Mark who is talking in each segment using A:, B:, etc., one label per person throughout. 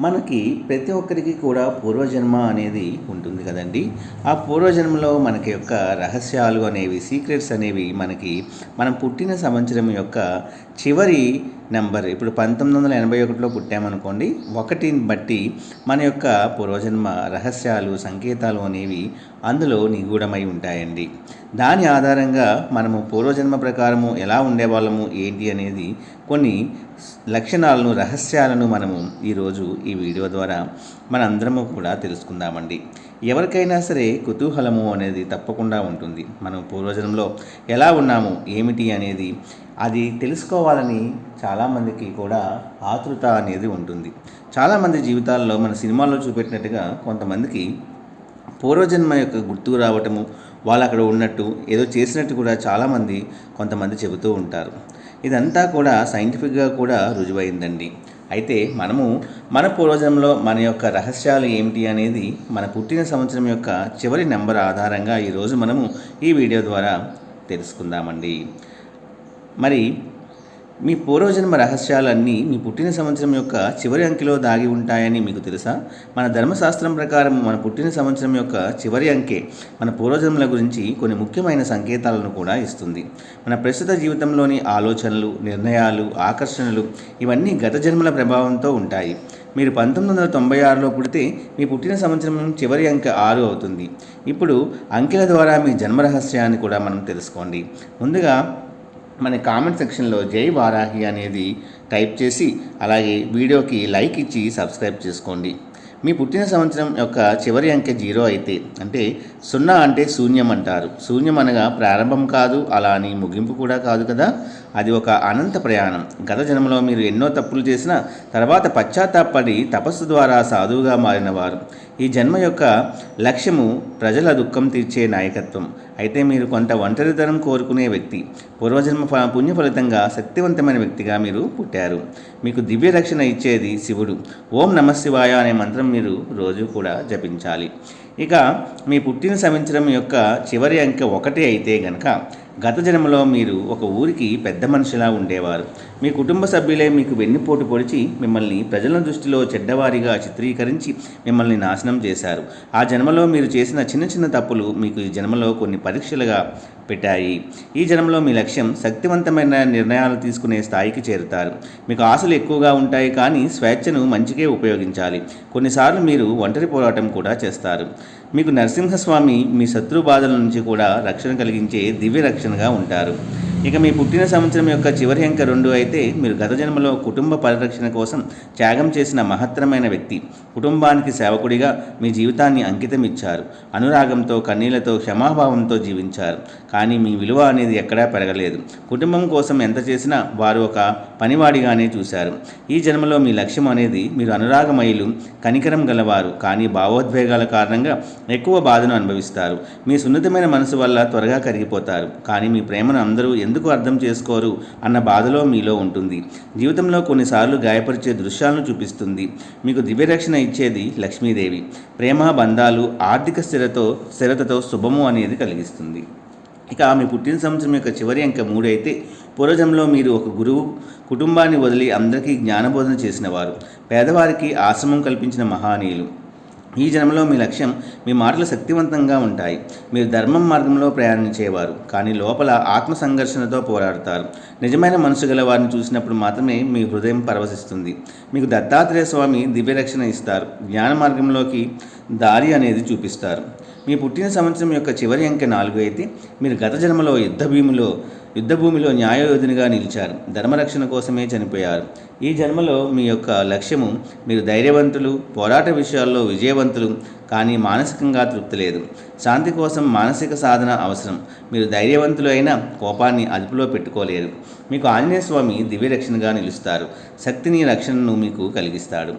A: మనకి ప్రతి ఒక్కరికి కూడా పూర్వజన్మ అనేది ఉంటుంది కదండి. ఆ పూర్వజన్మలో మనకి యొక్క రహస్యాలు అనేవి సీక్రెట్స్ అనేవి మనకి మనం పుట్టిన సంవత్సరం యొక్క చివరి నెంబర్ ఇప్పుడు పంతొమ్మిది వందల ఎనభై ఒకటిలో పుట్టామనుకోండి ఒకటిని బట్టి మన యొక్క పూర్వజన్మ రహస్యాలు సంకేతాలు అనేవి అందులో నిగూఢమై ఉంటాయండి. దాని ఆధారంగా మనము పూర్వజన్మ ప్రకారము ఎలా ఉండేవాళ్ళము ఏంటి అనేది కొన్ని లక్షణాలను రహస్యాలను మనము ఈరోజు ఈ వీడియో ద్వారా మనందరము కూడా తెలుసుకుందామండి. ఎవరికైనా సరే కుతూహలము అనేది తప్పకుండా ఉంటుంది. మనం పూర్వజనంలో ఎలా ఉన్నాము ఏమిటి అనేది అది తెలుసుకోవాలని చాలామందికి కూడా ఆతృత అనేది ఉంటుంది. చాలామంది జీవితాల్లో మన సినిమాల్లో చూపెట్టినట్టుగా కొంతమందికి పూర్వజన్మ యొక్క గుర్తుకు రావటము వాళ్ళు అక్కడ ఉన్నట్టు ఏదో చేసినట్టు కూడా చాలామంది కొంతమంది చెబుతూ ఉంటారు. ఇదంతా కూడా సైంటిఫిక్గా కూడా రుజువైందండి. అయితే మనము మన పూర్వజంలో మన యొక్క రహస్యాలు ఏమిటి అనేది మన పుట్టిన సంవత్సరం యొక్క చివరి నెంబర్ ఆధారంగా ఈరోజు మనము ఈ వీడియో ద్వారా తెలుసుకుందామండి. మరి మీ పూర్వజన్మ రహస్యాలన్నీ మీ పుట్టిన సంవత్సరం యొక్క చివరి అంకెలో దాగి ఉంటాయని మీకు తెలుసా? మన ధర్మశాస్త్రం ప్రకారం మన పుట్టిన సంవత్సరం యొక్క చివరి అంకె మన పూర్వజన్మల గురించి కొన్ని ముఖ్యమైన సంకేతాలను కూడా ఇస్తుంది. మన ప్రస్తుత జీవితంలోని ఆలోచనలు నిర్ణయాలు ఆకర్షణలు ఇవన్నీ గత జన్మల ప్రభావంతో ఉంటాయి. మీరు పంతొమ్మిది వందల తొంభై ఆరులో పుడితే మీ పుట్టిన సంవత్సరం చివరి అంకె ఆరు అవుతుంది. ఇప్పుడు అంకెల ద్వారా మీ జన్మ రహస్యాన్ని కూడా మనం తెలుసుకోండి. ముందుగా మన కామెంట్ సెక్షన్లో జై వారాహి అనేది టైప్ చేసి అలాగే వీడియోకి లైక్ ఇచ్చి సబ్స్క్రైబ్ చేసుకోండి. మీ పుట్టిన సంవత్సరం యొక్క చివరి అంకె జీరో అయితే అంటే సున్నా అంటే శూన్యం అంటారు. శూన్యం అనగా ప్రారంభం కాదు అలా అని ముగింపు కూడా కాదు కదా? అది ఒక అనంత ప్రయాణం. గత జన్మలో మీరు ఎన్నో తప్పులు చేసిన తర్వాత పశ్చాత్తాపడి తపస్సు ద్వారా సాధువుగా మారినవారు ఈ జన్మ యొక్క లక్ష్యము ప్రజల దుఃఖం తీర్చే నాయకత్వం. అయితే మీరు కొంత ఒంటరితనం కోరుకునే వ్యక్తి పూర్వజన్మ పుణ్య ఫలితంగా శక్తివంతమైన వ్యక్తిగా మీరు పుట్టారు. మీకు దివ్య రక్షణ ఇచ్చేది శివుడు. ఓం నమ శివాయ అనే మంత్రం మీరు రోజు కూడా జపించాలి. ఇక మీ పుట్టిన సంవత్సరం యొక్క చివరి అంకె ఒకటి అయితే గనక గత జన్మలో మీరు ఒక ఊరికి పెద్ద మనిషిలా ఉండేవారు. మీ కుటుంబ సభ్యులే మీకు వెన్నుపోటు పొడిచి మిమ్మల్ని ప్రజల దృష్టిలో చెడ్డవారిగా చిత్రీకరించి మిమ్మల్ని నాశనం చేశారు. ఆ జన్మలో మీరు చేసిన చిన్న చిన్న తప్పులు మీకు ఈ జన్మలో కొన్ని పరీక్షలుగా పెట్టాయి. ఈ జన్మలో మీ లక్ష్యం శక్తివంతమైన నిర్ణయాలు తీసుకునే స్థాయికి చేరుతారు. మీకు ఆశలు ఎక్కువగా ఉంటాయి కానీ స్వేచ్ఛను మంచికే ఉపయోగించాలి. కొన్నిసార్లు మీరు ఒంటరి పోరాటం కూడా చేస్తారు. మీకు నరసింహస్వామి మీ శత్రు బాధల నుంచి కూడా రక్షణ కలిగించే దివ్య రక్షణ రక్షణగా ఉంటారు. ఇక మీ పుట్టిన సంవత్సరం యొక్క చివరి అంక రెండు అయితే మీరు గత జన్మలో కుటుంబ పరిరక్షణ కోసం త్యాగం చేసిన మహత్తరమైన వ్యక్తి. కుటుంబానికి సేవకుడిగా మీ జీవితాన్ని అంకితం ఇచ్చారు అనురాగంతో కన్నీళ్ళతో క్షమాభావంతో జీవించారు. కానీ మీ విలువ అనేది ఎక్కడా పెరగలేదు. కుటుంబం కోసం ఎంత చేసినా వారు ఒక పనివాడిగానే చూశారు. ఈ జన్మలో మీ లక్ష్యం అనేది మీరు అనురాగమయులు కనికరం గలవారు. కానీ భావోద్వేగాల కారణంగా ఎక్కువ బాధను అనుభవిస్తారు. మీ సున్నితమైన మనసు వల్ల త్వరగా కరిగిపోతారు. కానీ మీ ప్రేమను అందరూ ఎందుకు ఎందుకు అర్థం చేసుకోరు అన్న బాధలో మీలో ఉంటుంది. జీవితంలో కొన్నిసార్లు గాయపరిచే దృశ్యాలను చూపిస్తుంది. మీకు దివ్యరక్షణ ఇచ్చేది లక్ష్మీదేవి. ప్రేమ బంధాలు ఆర్థిక స్థిరతో స్థిరతతో శుభము అనేది కలిగిస్తుంది. ఇక ఆమె పుట్టిన సంవత్సరం యొక్క చివరి అంక మూడైతే పూర్వజంలో మీరు ఒక గురువు కుటుంబాన్ని వదిలి అందరికీ జ్ఞానబోధన చేసినవారు పేదవారికి ఆశ్రమం కల్పించిన మహానీయులు. ఈ జన్మలో మీ లక్ష్యం మీ మాటలు శక్తివంతంగా ఉంటాయి. మీరు ధర్మం మార్గంలో ప్రయాణించేవారు. కానీ లోపల ఆత్మ సంఘర్షణతో పోరాడతారు. నిజమైన మనసు గల వారిని చూసినప్పుడు మాత్రమే మీ హృదయం పరవశిస్తుంది. మీకు దత్తాత్రేయ స్వామి దివ్యరక్షణ ఇస్తారు. జ్ఞాన మార్గంలోకి దారి అనేది చూపిస్తారు. మీ పుట్టిన సంవత్సరం యొక్క చివరి అంకె నాలుగు అయితే మీరు గత జన్మలో యుద్ధ భీములో యుద్ధభూమిలో న్యాయయోధునిగా నిలిచారు. ధర్మరక్షణ కోసమే చనిపోయారు. ఈ జన్మలో మీ యొక్క లక్ష్యము మీరు ధైర్యవంతులు పోరాట విషయాల్లో విజయవంతులు కానీ మానసికంగా తృప్తి లేదు. శాంతి కోసం మానసిక సాధన అవసరం. మీరు ధైర్యవంతులు అయిన కోపాన్ని అదుపులో పెట్టుకోలేరు. మీకు ఆంజనేయ స్వామి దివ్యరక్షణగా నిలుస్తారు. శక్తిని రక్షణను మీకు కలిగిస్తాడు.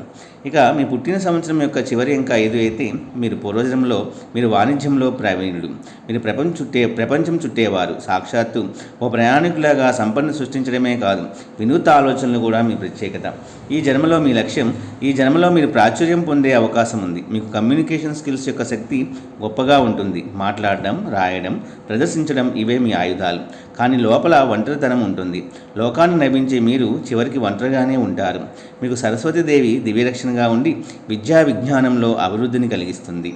A: ఇక మీ పుట్టిన సంవత్సరం యొక్క చివరి ఇంకా ఐదు అయితే మీరు పూర్వజన్మలో మీరు వాణిజ్యంలో ప్రవీణుడు. మీరు ప్రపంచం చుట్టే ప్రపంచం చుట్టేవారు. సాక్షాత్తు ఓ ప్రయాణికులాగా సంపన్న సృష్టించడమే కాదు వినూత్న ఆలోచనలు కూడా మీ ప్రత్యేకత. ఈ జన్మలో మీ లక్ష్యం ఈ జన్మలో మీరు ప్రాచుర్యం పొందే అవకాశం ఉంది. మీకు కమ్యూనికేషన్ స్కిల్స్ యొక్క శక్తి గొప్పగా ఉంటుంది. మాట్లాడడం రాయడం ప్రదర్శించడం ఇవే మీ ఆయుధాలు. కానీ లోపల ఒంటరితనం ఉంటుంది. లోకాన్ని నవ్వించే మీరు చివరికి ఒంటరిగానే ఉంటారు. మీకు సరస్వతీదేవి దివ్యరక్షణగా ఉండి విద్యా విజ్ఞానంలో అభివృద్ధిని కలిగిస్తుంది.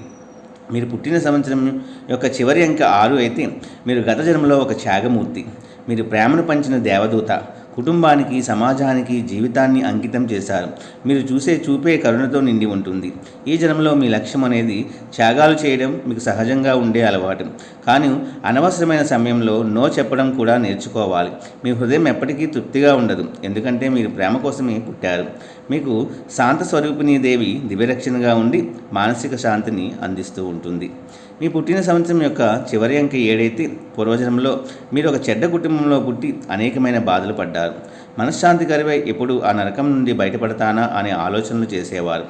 A: మీరు పుట్టిన సంవత్సరం యొక్క చివరి అంక ఆరు అయితే మీరు గత జన్మలో ఒక త్యాగమూర్తి. మీరు ప్రేమను పంచిన దేవదూత. కుటుంబానికి సమాజానికి జీవితాన్ని అంకితం చేశారు. మీరు చూసే చూపే కరుణతో నిండి ఉంటుంది. ఈ జన్మలో మీ లక్ష్యం అనేది త్యాగాలు చేయడం మీకు సహజంగా ఉండే అలవాటు. కానీ అనవసరమైన సమయంలో నో చెప్పడం కూడా నేర్చుకోవాలి. మీ హృదయం ఎప్పటికీ తృప్తిగా ఉండదు. ఎందుకంటే మీరు ప్రేమ కోసమే పుట్టారు. మీకు శాంత స్వరూపిణీ దేవి దివ్యరక్షణగా ఉండి మానసిక శాంతిని అందిస్తూ ఉంటుంది. మీ పుట్టిన సంవత్సరం యొక్క చివరి అంక ఏడైతే పూర్వజన్మలో మీరు ఒక చెడ్డ కుటుంబంలో పుట్టి అనేకమైన బాధలు పడ్డారు. మనశ్శాంతి కరువై ఎప్పుడు ఆ నరకం నుండి బయటపడతానా అనే ఆలోచనలు చేసేవారు.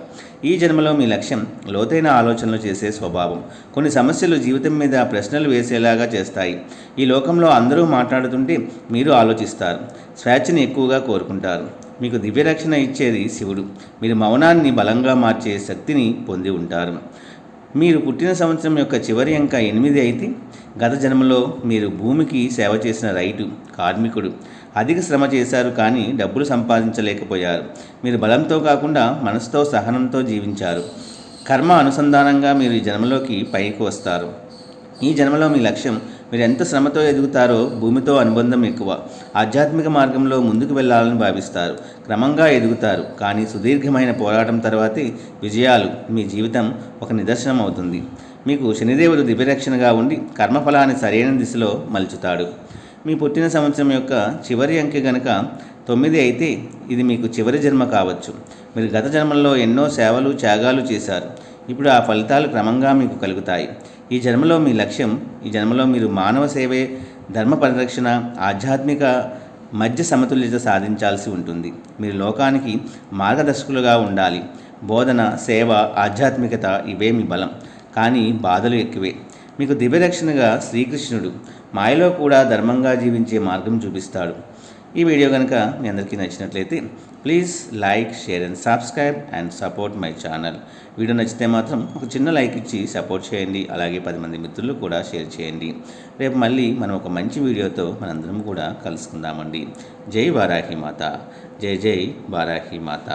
A: ఈ జన్మలో మీ లక్ష్యం లోతైన ఆలోచనలు చేసే స్వభావం. కొన్ని సమస్యలు జీవితం మీద ప్రశ్నలు వేసేలాగా చేస్తాయి. ఈ లోకంలో అందరూ మాట్లాడుతుంటే మీరు ఆలోచిస్తారు. స్వేచ్ఛని ఎక్కువగా కోరుకుంటారు. మీకు దివ్యరక్షణ ఇచ్చేది శివుడు. మీరు మౌనాన్ని బలంగా మార్చే శక్తిని పొంది ఉంటారు. మీరు పుట్టిన సంవత్సరం యొక్క చివరి అంక ఎనిమిది అయితే గత జన్మలో మీరు భూమికి సేవ చేసిన రైతు కార్మికుడు. అధిక శ్రమ చేశారు కానీ డబ్బులు సంపాదించలేకపోయారు. మీరు బలంతో కాకుండా మనసుతో సహనంతో జీవించారు. కర్మ అనుసంధానంగా మీరు ఈ జన్మలోకి పైకి వస్తారు. ఈ జన్మలో మీ లక్ష్యం మీరు ఎంత శ్రమతో ఎదుగుతారో భూమితో అనుబంధం ఎక్కువ. ఆధ్యాత్మిక మార్గంలో ముందుకు వెళ్ళాలని భావిస్తారు. క్రమంగా ఎదుగుతారు. కానీ సుదీర్ఘమైన పోరాటం తర్వాతే విజయాలు మీ జీవితం ఒక నిదర్శనం అవుతుంది. మీకు శనిదేవుడు దివ్యరక్షణగా ఉండి కర్మఫలాన్ని సరైన దిశలో మలుచుతాడు. మీ పుట్టిన సంవత్సరం యొక్క చివరి అంకె గనక తొమ్మిది అయితే ఇది మీకు చివరి జన్మ కావచ్చు. మీరు గత జన్మల్లో ఎన్నో సేవలు త్యాగాలు చేశారు. ఇప్పుడు ఆ ఫలితాలు క్రమంగా మీకు కలుగుతాయి. ఈ జన్మలో మీ లక్ష్యం ఈ జన్మలో మీరు మానవ సేవే ధర్మ పరిరక్షణ ఆధ్యాత్మిక మధ్య సమతుల్యత సాధించాల్సి ఉంటుంది. మీరు లోకానికి మార్గదర్శకులుగా ఉండాలి. బోధన సేవ ఆధ్యాత్మికత ఇవే మీ బలం. కానీ బాధలు ఎక్కువే. మీకు దివ్యరక్షణగా శ్రీకృష్ణుడు మాయలో కూడా ధర్మంగా జీవించే మార్గం చూపిస్తాడు. ఈ వీడియో కనుక మీ అందరికీ నచ్చినట్లయితే please like share and subscribe and support my channel video నచ్చితే మాత్రం ఒక చిన్న లైక్ ఇచ్చి సపోర్ట్ చేయండి. అలాగే పది మంది మిత్రులు కూడా షేర్ చేయండి. రేపు మళ్ళీ మనం ఒక మంచి వీడియోతో మనందరం కూడా కలుసుకుందామండి. జై వారాహి మాత. జై జై వారాహి మాత.